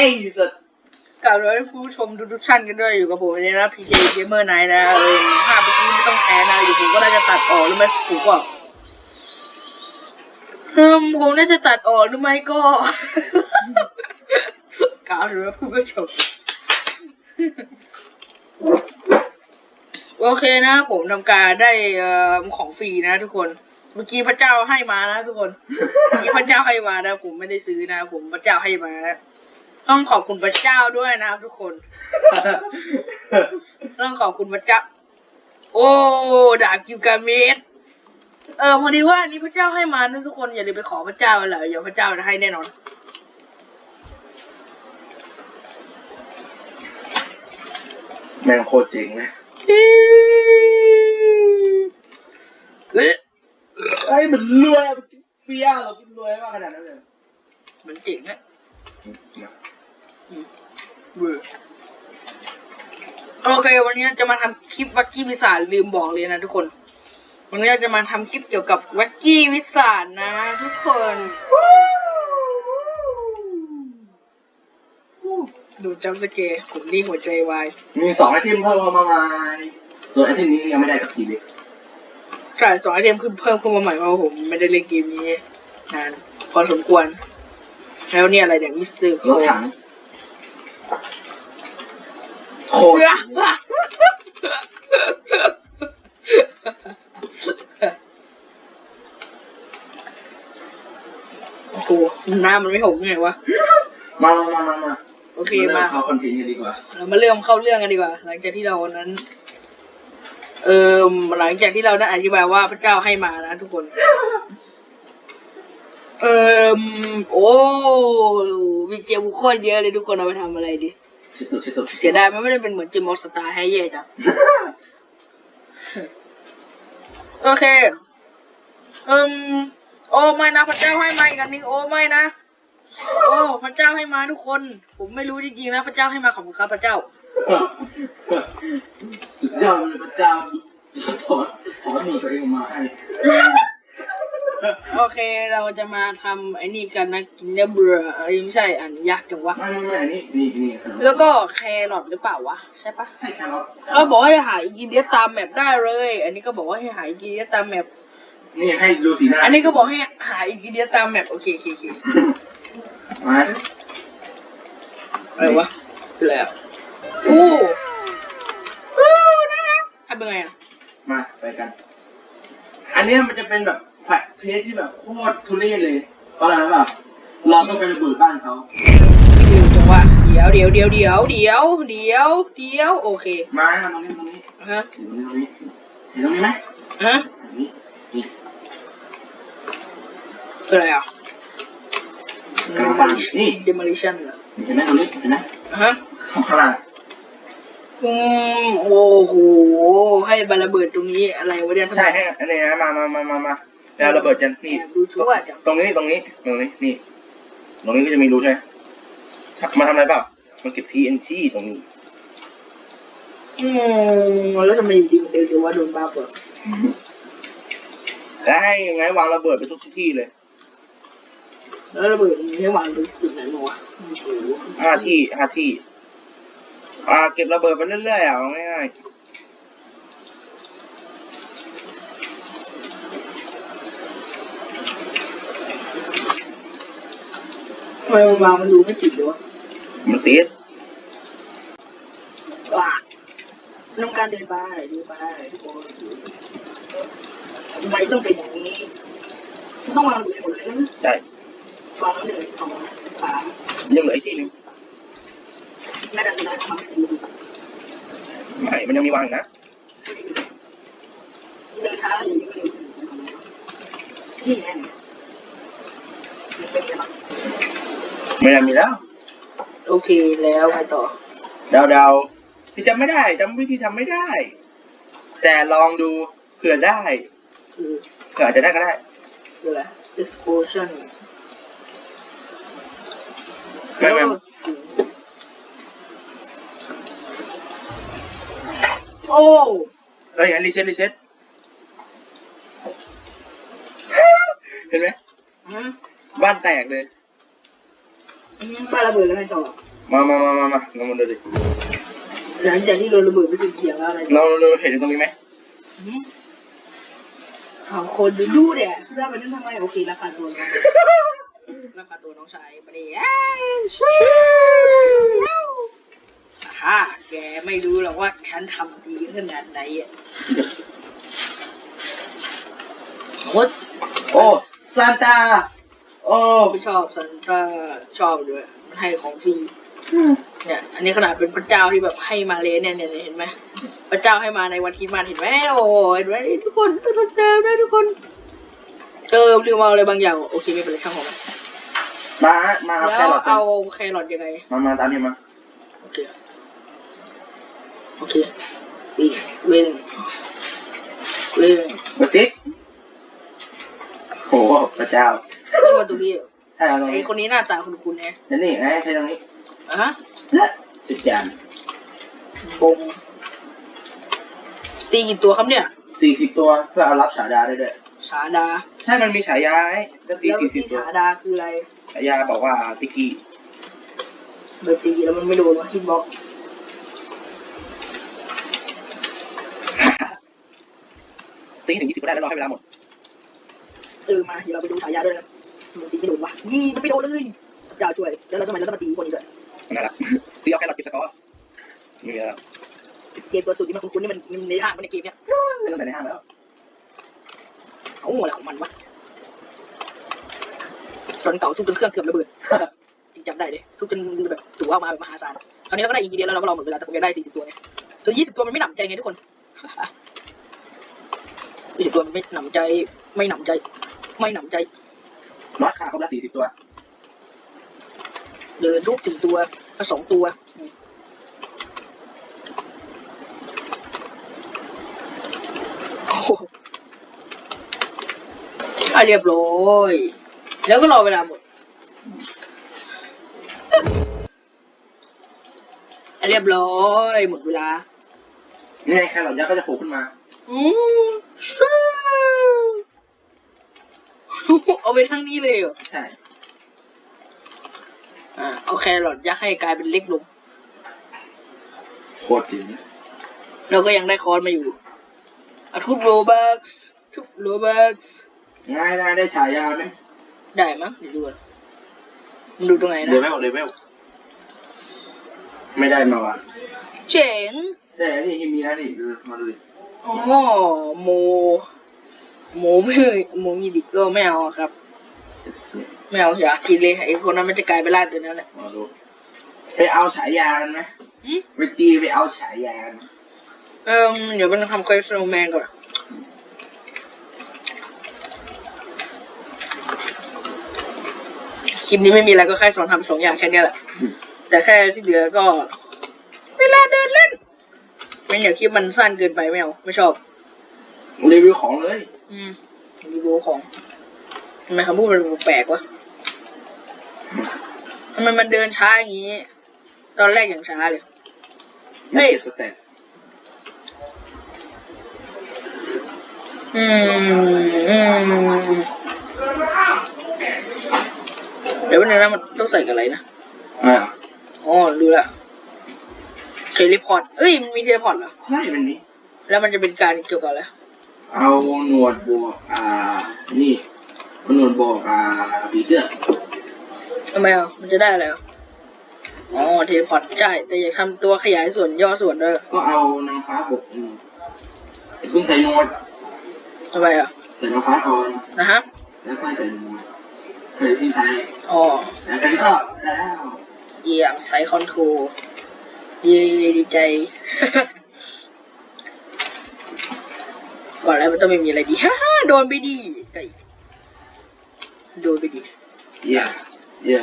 ใหญ่สุดกล่าวด้วยคุณผู้ชมทุกๆท่านกันด้วยอยู่กับผมในนะพีเจเกมเมอร์ไนนะเออภาพเมื่อกี้ไม่ต้องแชร์นะอยู่ผมก็น่าจะตัดออกหรือไม่ถูกก็อืมผมน่าจะตัดออกหรือไม่ก็กล่าวด้วยคุณผู้ชมโอเคนะ ผมทำการได้เอ่อของฟรีนะทุกคน เมื่อกี้พระเจ้าให้มานะทุกคนเมื่อกี้พระเจ้าให้มานะ ผมไม่ได้ซื้อนะ ผมพระเจ้าให้มานะ ต้องขอบคุณพระเจ้าด้วยนะครับทุกคน ต้องขอบคุณพระเจ้า โอ้ดาบกิวกาเมสเออพอดีว่าอันนี้พระเจ้าให้มานะทุกคนอย่าลืมไปขอพระเจ้าเลยเดี๋ยวพระเจ้าจะให้แน่นอน แม่งโคตรเจ๋งเลยเอ๊ะไอ้ยมันรวยมันเฟี้ยวเรากินรวยมากขนาดนั้นเลยเหมือนเจ๋งอะอืม เวอร์โอเค วันนี้จะมาทำคลิปวักกี้วิสานลืมบอกเลยนะทุกคน วันนี้จะมาทำคลิปเกี่ยวกับวักกี้วิสานนะทุกคนดูจัมป์สเกร์ผมนี่หัวใจวาย มีสองไอเทมเพิ่มเข้ามาใหม่ส่วนไอเทมนี้ยังไม่ได้สักทีเดียวใช่สองไอเทมขึ้นเพิ่มเข้ามาใหม่เพราะว่าผมไม่ได้เล่นเกมนี้นานพอสมควร แล้วเนี่ยอะไรเนี่ยมิสเตอร์โครถถัง โคตรโอ้โหหน้ามันไม่หงไงวะ มามามามามาโอเคริ่มาเข้าคอนเทนต์กันดีกว่า เรามาเริ่มเข้าเรื่องกันดีกว่า หลังจากที่เราวันนั้น เออหลังจากที่เราได้อธิบายว่าพระเจ้าให้มานะทุกคน เออโอ้มีเจลโคตรเยอะเลยทุกคนเอาไปทำอะไรดี ชิดตุกชิดตุกเสียดายมันไม่ได้เป็นเหมือนจิมมอสตาร์ให้แย่จังโอเค อืม โอ้ไม่นะพระเจ้าให้มาอีกอันหนึงโอ้ไม่นะ โอ้พระเจ้าให้มาทุกคน ผมไม่รู้จริงๆนะพระเจ้าให้มาขอบคุณครับพระเจ้า สุดยอดเลยพระเจ้าถอนถอนหนูตัวเองออกมาให้ โอเคเราจะมาทำไอ้นี่กันนะกินเนื้อเบื่อเอ้ยไม่ใช่อันยากจังวะไม่ไม่ไม่อันนี้นี่นี่ขนมแล้วก็แครอทหรือเปล่าวะใช่ปะให้แครอทเราบอกให้หาอินกิเดียสตามแมปได้เลย อันนี้ก็บอกว่าให้หาอินกิเดียสตามแมปนี่ให้ดูสีหน้าอันนี้ก็บอกให้หาอินกิเดียสตามแมปโอเคโอเคโอเคมาอะไรวะคืออะไรอะโอ้โอ้น่ารักทำยังไงอะมาไปกัน อันเนี้ยมันจะเป็นแบบ แฟลชเพจที่แบบโคตรทุเรศเลยเพราะอะไรรู้ป่ะเราต้องไประเบิดบ้านเขาเดี๋ยวจังวะเดี๋ยวเดี๋ยวเดี๋ยวเดี๋ยวเดี๋ยวเดี๋ยวเดี๋ยวโอเคมาตรงนี้ตรงนี้ฮะเห็นตรงนี้ตรงนี้เห็นตรงนี้ไหมฮะตรงนี้นี่คืออะไรอะกำลังนี่ demolition เหรอเห็นไหมตรงนี้เห็นไหมฮะข้างล่างอืมโอ้โห ให้บาระเบิดตรงนี้อะไรวะเนี่ยทำไมใช่ให้อันนี้นะมามามามามา แล้วระเบิดจะนี่แอบดูชั่วจังตรงนี้ตรงนี้ตรงนี้นี่ ตรงนี้ก็จะมีรูใช่ไหมมาทำอะไรเปล่ามันเก็บ TNT ตรงนี้อืมแล้วทำไมอยู่ดีมันเดียวว่าโดนบ้าเปิดแล้วให้ยังไงวางระเบิดไปทุกที่เลย แล้วระเบิดมันให้วางตรงจุดไหนมาวะโอ้โหห้าที่ห้าที่ อ่าเก็บระเบิดไปเรื่อยๆอะเอาง่ายท ไมมันวางมันดูไม่ติดเลยวะๆมันติดว้าน้ำการเดินไปเดินไปทุกคนทำไมต้องเป็นอย่างนี้มันต้องวางดูหมดเลยนะใช่วางแล้วหนึ่งสองสามยังเหลืออีกที่หนึงน่าจะได้ทำสี่ไม่มันยังมีวางอีกนะเดินช้าอยู่นี่ไงเป็นไงบ้าง ไม่ได้มีแล้ว โอเคแล้วไปต่อเดาเดาๆพี่จำไม่ได้จำวิธีทำไม่ได้ แต่ลองดูเผื่อได้คือเผื่ออาจจะได้ก็ได้คืออะไร explosion ไม่ไม่โอ้เอ้ยงั้นรีเซ็ตรีเซ็ตเห็นไหมอืมบ้านแตกเลย อืมบ้านระเบิดแล้วไงต่อมามามามามาลองมาดูดิหลังจากที่โดนระเบิดไปเสียงๆแล้วอะไรเราเราเห็นตรงนี้ไหมอืมเอาคนดูดูเนี่ยซื้อได้ไปนั่นทำไมโอเคราคาตัวน้องราคาตัวน้องชายประเดี๋ยวชูฮ่าแกไม่รู้หรอกว่าฉันทำดีขนาดไหนอะโคตรโอ้ซานตา โอ้ไม่ชอบซันต้าชอบด้วย มันให้ของฟรีเนี่ย อันนี้ขนาดเป็นพระเจ้าที่แบบให้มาเลยเนี่ยเนี่ยเนี่ยเห็นไหมพระเจ้าให้มาในวันคริดมันเห็นไหมโอ้เห็นไหมทุกคนต้องเจอได้ทุกคนเออลืมเอาอะไรบางอย่าง โอเคไม่เป็นไรช่างของมันมา มาเอาแล้แค่วหลอดเอาแครอทยังไง มา มาตามนี่มา โอเค โอเควิ่งวิ่งวิ่งมาติ๊กโอ้พระเจ้า นี่มาตรงนี้เหรอใช่เอาตรงไอนี้คนนี้หน้าตาคุ้นๆแฮะนั่นนี่ไอ้ใช่ตรงนี้อะฮะนะจัดจานบงตีกี่ตัวครับเนี่ย สี่สิบตัวเพื่อเอารับฉายาได้ด้วยสาดา ใช่มันมีฉายาไอ้ก็ตีแล้วสี่สิที่บตัว สาดาคืออะไรฉายาบอกว่าติกกี้เบอร์ตีแล้วมันไม่โดนวะฮิตบ็อกตีถึงยี่สิบก็ได้แล้วรอให้เวลาหมด เออมาเดี๋ยวเราไปดูฉายาด้วยนะ มันตีไม่โดนวะยี่มันไม่โดนเลยเจ้าช่วย แล้วเราทำไมเราต้องมาตีคนนี้ด้วยนั่นแหละตีเอาแค่หลอดเก็บสกอร์ไม่มีแล้วเกมตัวสุดที่มันคุ้นๆนี่มันมันในห้างมันในเกมเนี้ยไม่ต้องแต่ในห้างแล้วเอาอะไรของมันวะตอนเก่าทุบจนเครื่องเกือบระเบิดจริงจำได้เลยทุบจนแบบตัวออกมาแบบมหาศาลตอนนี้เราก็ได้อีกทีเดียวแล้วเราก็รอหมดเวลาแต่ผมยังได้สี่สิบตัวไงคือยี่สิบตัวมันไม่หนำใจไงทุกคนยี่สิบตัวมันไม่หนำใจ ไม่หนำใจ ไม่หนำใจ น็อตขาครบละสี่สิบตัว เดินรูปถึงตัวก็สองตัวอืมโอ้โหอะเรียบร้อย แล้วก็รอเวลาหมดอะเรียบร้อยหมดเวลา นี่ไงแค่หลอดยักษ์ก็จะโผล่ขึ้นมา อืมชู เอาไปทั้งนี้เลยเหรอใช่ อ่าเอาแครอทยักษ์ให้กลายเป็นเล็กลง โคตรจริงเราก็ยังได้คอร์สมาอยู่อะทุบโรบักส์ทุบโรบักส์ง่ายได้ได้ฉายาไหมได้มั้งเดี๋ยวดูก่อนมันดูตรงไหนเลนะเวลเลเวลไม่ได้มาว่ะเจ๋งแต่นี่ที่มีนะนี่ดูมาดูดิอ๋อโม โมไม่โมมีดิก็ไม่เอาอะครับไม่เอาอยากกินเลยไอ้คนนั้นมันจะกลายเป็นล่าตัวนั้นแหละมาดูไปเอาฉายากันไหมอืมไปตีไปเอาฉายากันเออเดี๋ยวมันทำคอยสโนว์แมนก่อนคลิปนี้ไม่มีอะไรก็แค่สอนทำสองอย่างแค่เนี้ยแหละ แต่แค่ที่เหลือก็ เวลาเดินเล่นไม่อยากคลิปมันสั้นเกินไปไม่เอาไม่ชอบ รีวิวของเลย อืมรีวิวของทำไมคำพูดมันแปลกวะทำไมมันเดินช้าอย่างนี้ ตอนแรกอย่างช้าเลย เฮ้ยเก็บสแต็กอืมอืมเดี๋ยววันนึงนะมันต้องใส่กับอะไรนะ อ่าอ๋อดูละเทเลพอร์ตเอ้ยมันมีเทเลพอร์ตเหรอ ใช่เป็นนี้ แล้วมันจะเป็นการเกี่ยวกับอะไร เอาหนวดบวกอ่า นี่เอาหนวดบวกอ่าผีเสื้อทำไมอะมันจะได้อะไรอะอ๋อเทเลพอร์ตใช่ แต่อยากทำตัวขยายส่วนย่อส่วนด้วยก็เอานางฟ้าบวกอืมเพิ่งใส่หนวดทำไมอะใส่นางฟ้าก่อนนะฮะแล้วค่อยใส่หนวดเคยที่ใส่อ๋อแล้วกันก็แล้วเยี่ยมไซคอนโทรเย่ดีใจ ก่อนแล้วมันต้องไม่มีอะไรดีฮ่าฮ่าโดนไปดีไก่โดนไปดีเย่เย่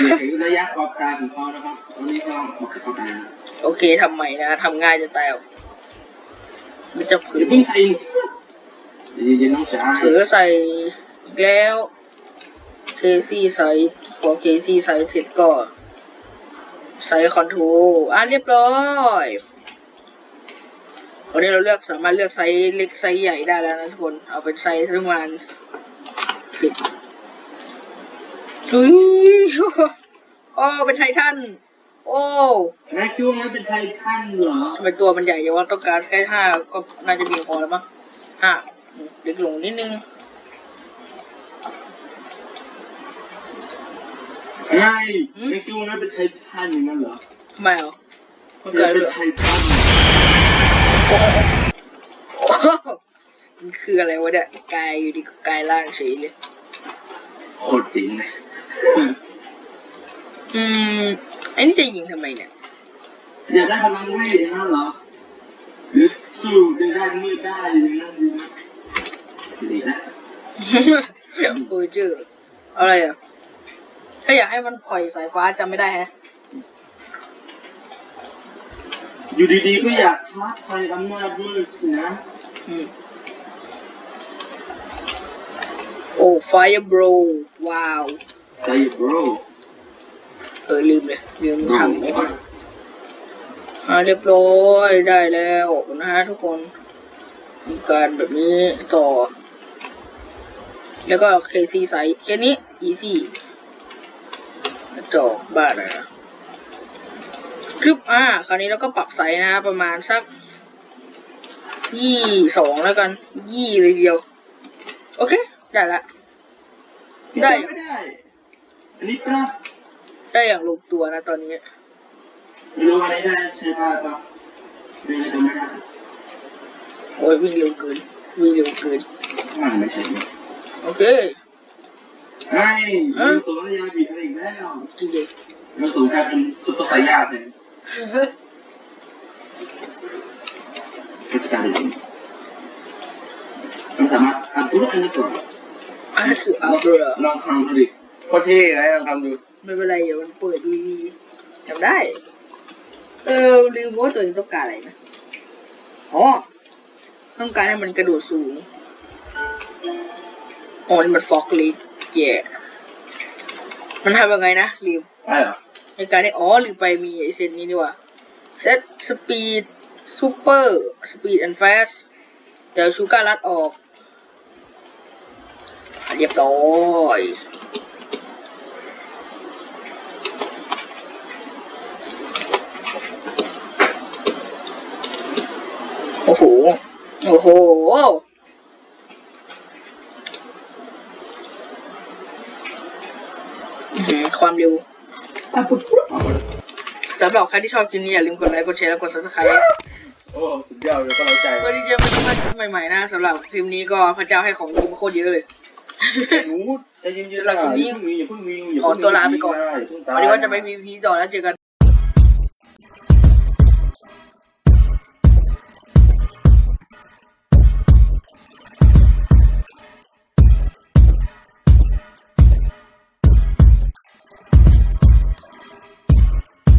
เมื่อถึงระยะขอบตาของเขานะครับตอนนี้ก็บอกขอบตาโอเคทำใหม่นะทำง่ายจะตายเอามันจะผืเดี๋ยวนเพิ่งใส่เย็นๆน้องชายเผือใส่อีกแล้วเคซี่ใส่พอเคซี่ใส่เสร็จก็ใส่คอนโทรลอะเรียบร้อย วันนี้เราเลือกสามารถเลือกไซส์เล็กไซส์ใหญ่ได้แล้วนะทุกคน เอาเป็นไซส์ประมาณสิบอุ้ยโอ้เป็นไททัน โอ้นายคิดว่างั้นเป็นไททันเหรอทำไมตัวมันใหญ่อย่างว่าต้องการแค่ห้าก็น่าจะเพียงพอแล้วมั้งห้าอืมเล็กลงนิดนึงนายนายคิดว่างั้นเป็นไททันอย่างนั้นเหรอทำไมอะมันเกิเกิดดเป็นเรื่องไททันโอ้โหโอ้โห มันคืออะไรวะเนี่ยกายอยู่ดีก็กายร่างเฉยเลยโคตรจริงเลยอืมไอ้นี่จะยิงทำไมเนี่ยอยากได้พลังเวทอย่างนั้นเหรอหรือสู้ในด้านมืดได้อย่างนั้นดีนะดีนะเออเจออะไรอะถ้าอยากให้มันปล่อยสายฟ้าจำไม่ได้ฮะ อยู่ดีๆก็อยากท้าทายอำนาจมืดสินะอืมโอ้ไฟบรว้าวใส่โบรเออลืมเลยลืมทำไอ้นี่อ่าเรียบร้อยได้แล้วนะฮะทุกคนทำการแบบนี้ต่อ แล้วก็เคซีไซส์แค่นี้อีซี่จอกบ้านนะ คลิปอ่าคราวนี้เราก็ปรับไซส์นะฮะประมาณสักยี่สองแล้วกันยี่เลยเดียว โอเค ได้ละ ได้ ไม่ได้อันนี้ปะได้อย่างลงตัวนะตอนนี้ไม่รู้อันนี้ได้ใช่ป่ะปะไม่ได้ก็ไม่ได้โอ้ยวิ่งเร็วเกินวิ่งเร็วเกินมันไม่ใช่เนี่ยโอเคไอ้ฮะยูสูงยาบีอะไรอีกแล้วจริงเลยยูสูงกลายเป็นซุปเปอร์ไซยาเลย ก็จะกลายเป็นมันสามารถทำทุกอย่างได้ก่อนอันนั้นคืออัลเบอร์ลองทำดูดิโคตรเท่เลยลองทำดูไม่เป็นไรเดี๋ยวมันเปิดดูดีจำได้ เออลืมว่าตัวนี้ต้องการอะไรนะอ๋อต้องการให้มันกระโดดสูงอ๋อนี่มันฟอกลิกแย่มันทำยังไงนะลืมใช่เหรอ ในการนี้อ๋อลืมไปมีไอเซตนี้ดีกว่าเซตสปีดซูเปอร์สปีดแอนด์ฟสเดี๋ยวชูการ์ลัดออก เรียบร้อยโอ้โห โอ้โห อื้อหือความเร็ว อะปุ๊บปุ๊บเอาหมด สำหรับใครที่ชอบคลิปนี้อย่าลืมกดไลค์ กดแชร์ และกด subscribe โอ้สุดยอดเลยก็เราใจก็ที่จะมาทำคลิปใหม่ๆนะสำหรับคลิปนี้ก็พระเจ้าให้ของดีมาโคตรเยอะเลย หนูใจเย็นๆอย่าเพิ่งวิ่งอย่าเพิ่งวิ่งอย่าขอเพิ่งตัวลาไปก่อนอย่าเพิ่งตาย วันนี้ว่าจะไปมีพีต่อแล้วเจอกัน